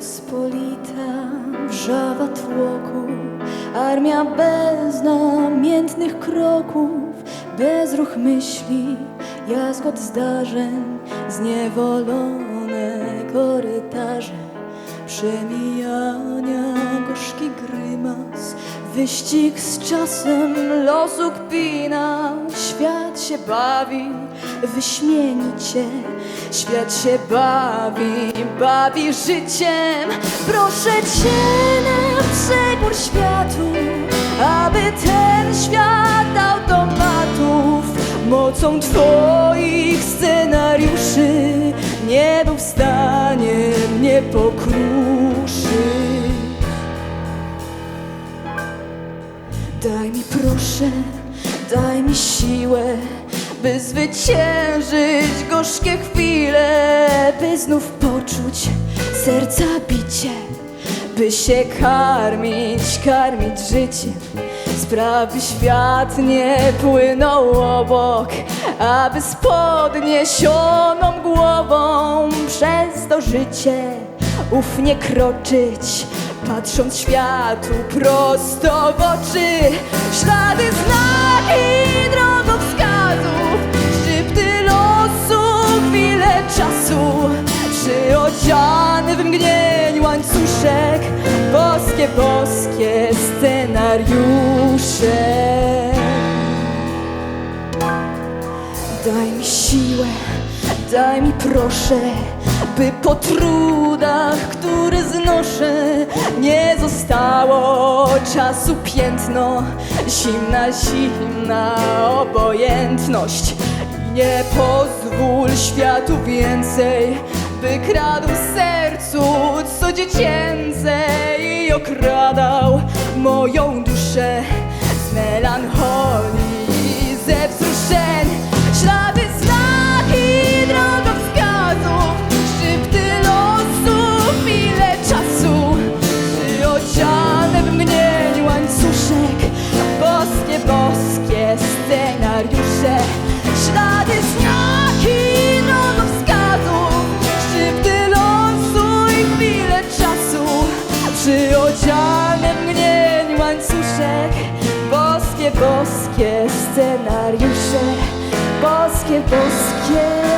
Pospolita wrzawa tłoku, armia bez namiętnych kroków, bez ruch myśli, jazgot zdarzeń, zniewolone korytarze, przemijania gorzki grymas, wyścig z czasem, losu kpina, świat się bawi, wyśmienicie, świat się bawi, bawi życiem. Proszę Cię na przekór światu, aby ten świat automatów mocą Twoich scenariuszy nie był mnie pokruszyć. Daj mi proszę, daj mi siłę, by zwyciężyć gorzkie chwile, by znów poczuć serca bicie, by się karmić, karmić życiem. Sprawy świat nie płynął obok, aby z podniesioną głową przez to życie ufnie kroczyć, patrząc światu prosto w oczy. Ślady, znaki drogowskazów, szczypty losu, chwile czasu, przyodziany w mgnień łańcuszek, boskie, boskie scenariusze. Daj mi proszę, by po trudach, które znoszę, nie zostało czasu piętno, zimna, zimna obojętność. I nie pozwól światu więcej, by kradł sercu co dziecięce i okradał moją duszę boskie, boskie scenariusze, boskie, boskie